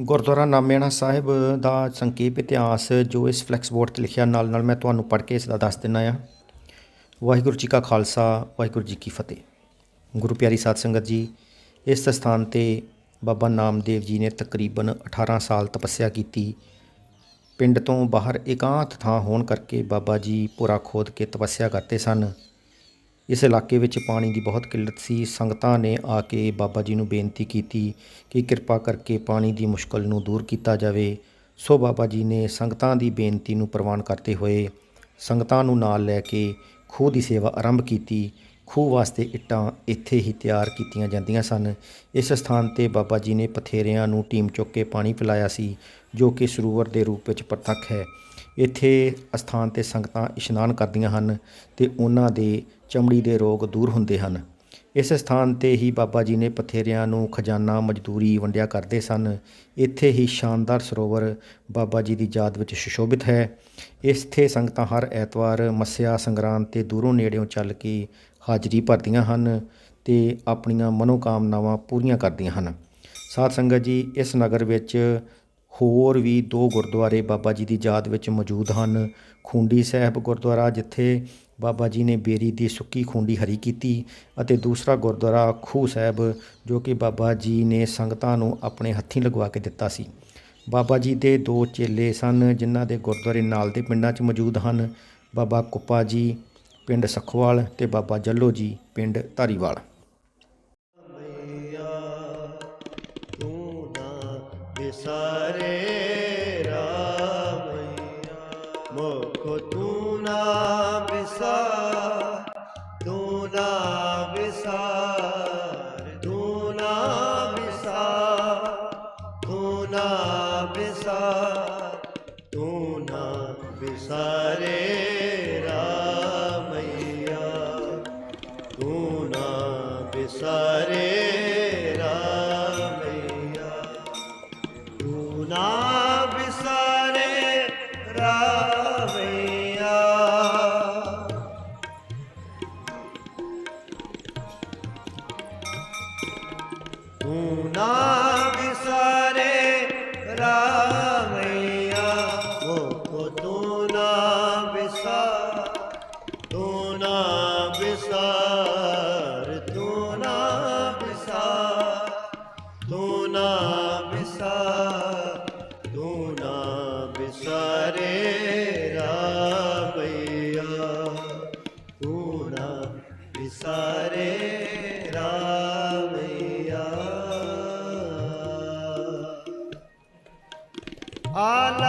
ਗੁਰਦੁਆਰਾ ਨਾਮਿਆਣਾ ਸਾਹਿਬ ਦਾ ਸੰਖੇਪ ਇਤਿਹਾਸ ਜੋ ਇਸ ਫਲੈਕਸ ਬੋਰਡ 'ਤੇ ਲਿਖਿਆ ਨਾਲ ਨਾਲ ਮੈਂ ਤੁਹਾਨੂੰ ਪੜ੍ਹ ਕੇ ਇਸ ਦਾ ਦੱਸ ਦਿੰਦਾ ਆ ਵਾਹਿਗੁਰੂ ਜੀ ਕਾ ਖਾਲਸਾ, ਵਾਹਿਗੁਰੂ ਜੀ ਕੀ ਫਤਿਹ। ਗੁਰੂ ਪਿਆਰੀ ਸਾਧ ਸੰਗਤ ਜੀ, ਇਸ ਸਥਾਨ ਤੇ ਬਾਬਾ ਨਾਮਦੇਵ ਜੀ ਨੇ ਤਕਰੀਬਨ 18 ਸਾਲ ਤਪੱਸਿਆ ਕੀਤੀ। ਪਿੰਡ ਤੋਂ ਬਾਹਰ ਇਕਾਂਤ ਥਾਂ ਹੋਣ ਕਰਕੇ ਬਾਬਾ ਜੀ ਪੁਰਾ ਖੋਦ ਕੇ ਤਪੱਸਿਆ ਕਰਦੇ ਸਨ। ਇਸ ਇਲਾਕੇ ਵਿੱਚ ਪਾਣੀ ਦੀ ਬਹੁਤ ਕਿੱਲਤ ਸੀ। ਸੰਗਤਾਂ ਨੇ ਆ ਕੇ ਬਾਬਾ ਜੀ ਨੂੰ ਬੇਨਤੀ ਕੀਤੀ ਕਿ ਕਿਰਪਾ ਕਰਕੇ ਪਾਣੀ ਦੀ ਮੁਸ਼ਕਲ ਨੂੰ ਦੂਰ ਕੀਤਾ ਜਾਵੇ। ਸੋ ਬਾਬਾ ਜੀ ਨੇ ਸੰਗਤਾਂ ਦੀ ਬੇਨਤੀ ਨੂੰ ਪ੍ਰਵਾਨ ਕਰਦੇ ਹੋਏ ਸੰਗਤਾਂ ਨੂੰ ਨਾਲ ਲੈ ਕੇ ਖੂਹ ਦੀ ਸੇਵਾ ਆਰੰਭ ਕੀਤੀ। ਖੂਹ ਵਾਸਤੇ ਇੱਟਾਂ ਇੱਥੇ ਹੀ ਤਿਆਰ ਕੀਤੀਆਂ ਜਾਂਦੀਆਂ ਸਨ। ਇਸ ਸਥਾਨ ਤੇ ਬਾਬਾ ਜੀ ਨੇ ਪਥੇਰਿਆਂ ਨੂੰ ਟੀਮ ਚੁੱਕ ਕੇ ਪਾਣੀ ਪਿਲਾਇਆ ਸੀ, ਜੋ ਕਿ ਸਰੋਵਰ ਦੇ ਰੂਪ ਵਿੱਚ ਪ੍ਰਤੱਖ ਹੈ। ਇੱਥੇ ਅਸਥਾਨ ਤੇ ਸੰਗਤਾਂ ਇਸ਼ਨਾਨ ਕਰਦੀਆਂ ਹਨ ਤੇ ਉਹਨਾਂ ਦੇ ਚਮੜੀ ਦੇ ਰੋਗ ਦੂਰ ਹੁੰਦੇ ਹਨ। ਇਸ ਸਥਾਨ ਤੇ ਹੀ ਬਾਬਾ ਜੀ ਨੇ ਪਥੇਰਿਆਂ ਨੂੰ ਖਜ਼ਾਨਾ, ਮਜ਼ਦੂਰੀ, ਵੰਡਿਆ ਕਰਦੇ ਸਨ। ਇੱਥੇ ਹੀ ਸ਼ਾਨਦਾਰ ਸਰੋਵਰ ਬਾਬਾ ਜੀ ਦੀ ਯਾਦ ਵਿੱਚ ਸੁਸ਼ੋਭਿਤ ਹੈ। ਇੱਥੇ ਸੰਗਤਾਂ ਹਰ ਐਤਵਾਰ ਮੱਸਿਆ ਸੰਗਰਾਂਦ ਤੇ ਦੂਰੋਂ ਨੇੜਿਓਂ ਚੱਲ ਕੇ ਹਾਜ਼ਰੀ ਭਰਦੀਆਂ ਹਨ ਤੇ ਆਪਣੀਆਂ ਮਨੋਕਾਮਨਾਵਾਂ ਪੂਰੀਆਂ ਕਰਦੀਆਂ ਹਨ। ਸਾਧ ਸੰਗਤ ਜੀ, ਇਸ ਨਗਰ ਵਿੱਚ ਹੋਰ ਵੀ ਦੋ ਗੁਰਦੁਆਰੇ ਬਾਬਾ ਜੀ ਦੀ ਯਾਦ ਵਿੱਚ ਮੌਜੂਦ ਹਨ। ਖੂੰਡੀ ਸਾਹਿਬ ਗੁਰਦੁਆਰਾ, ਜਿੱਥੇ ਬਾਬਾ ਜੀ ਨੇ ਬੇਰੀ ਦੀ ਸੁੱਕੀ ਖੂੰਡੀ ਹਰੀ ਕੀਤੀ ਅਤੇ ਦੂਸਰਾ ਗੁਰਦੁਆਰਾ ਖੂਹ ਸਾਹਿਬ, ਜੋ ਕਿ ਬਾਬਾ ਜੀ ਨੇ ਸੰਗਤਾਂ ਨੂੰ ਆਪਣੇ ਹੱਥੀਂ ਲਗਵਾ ਕੇ ਦਿੱਤਾ ਸੀ। ਬਾਬਾ ਜੀ ਦੇ ਦੋ ਚੇਲੇ ਸਨ, ਜਿਨ੍ਹਾਂ ਦੇ ਗੁਰਦੁਆਰੇ ਨਾਲ ਦੇ ਪਿੰਡਾਂ 'ਚ ਮੌਜੂਦ ਹਨ। ਬਾਬਾ ਕੁੱਪਾ ਜੀ, ਪਿੰਡ ਸਖਵਾਲ ਤੇ ਬਾਬਾ ਜੱਲੋ ਜੀ, ਪਿੰਡ ਧਾਰੀਵਾਲ। ਵਿਸਾਰੇ ਰਾਮਈਆ, ਮੁਖ ਤੂੰ ਨਾ ਵਿਸਾਰ ਤੂੰ ਨਾ ਵਿਸਾਰ ਤੂੰ ਨਾ ਵਿਸਾਰ ਤੂੰ ਨਾ ਵਿਸਾਰ ਤੂੰ ਨਾ ਵਿਸਾਰੇ ਰਾਮਈਆ ਨਾ ਵਿਸਾਰੇ ਰਾਮਈਆ ਤੂੰ ਨਾ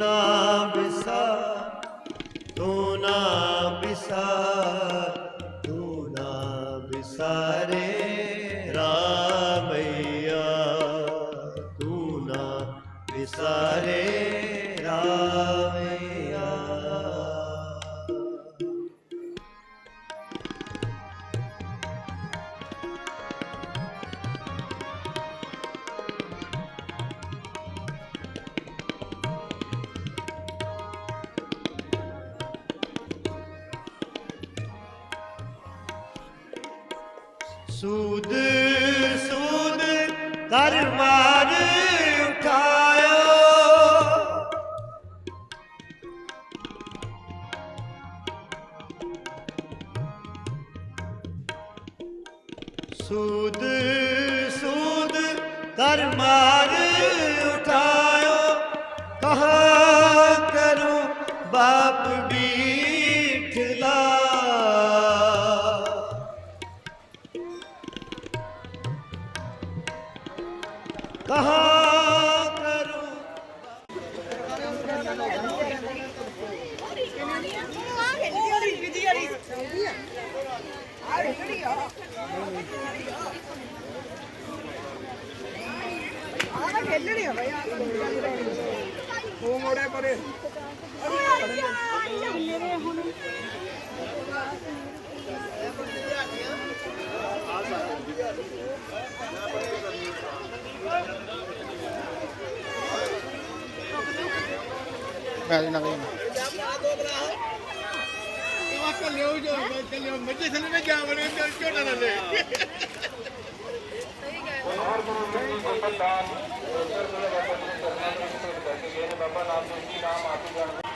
ਨਾ ਬਿਸਾ ਤੂੰ ਨਾ ਬਿਸਾ। ਸੂਦ ਸੂਦ ਕਰ ਮਾਰ ਉਠਾਇਓ। ਸੂਦ ਸੂਦ ਕਰ ਮਾਰ ਉਠਾਇਓ। ਕਹਾ ਕਰੂੰ ਬਾਪ ਬੀਠਲਾ ਕਹਾ ਕਰੂੰ? ਆ ਖੇਲਣੀ ਆ ਬਈ ਉਹ ਮੋੜੇ ਪਰੇ ਮੈਂ ਦੇ ਨਵੇਂ ਨਾ ਜਾ ਲੈ ਬਾਬਾ ਨਾਮ ਜੀ ਨਾਮ ਆਪ ਹੀ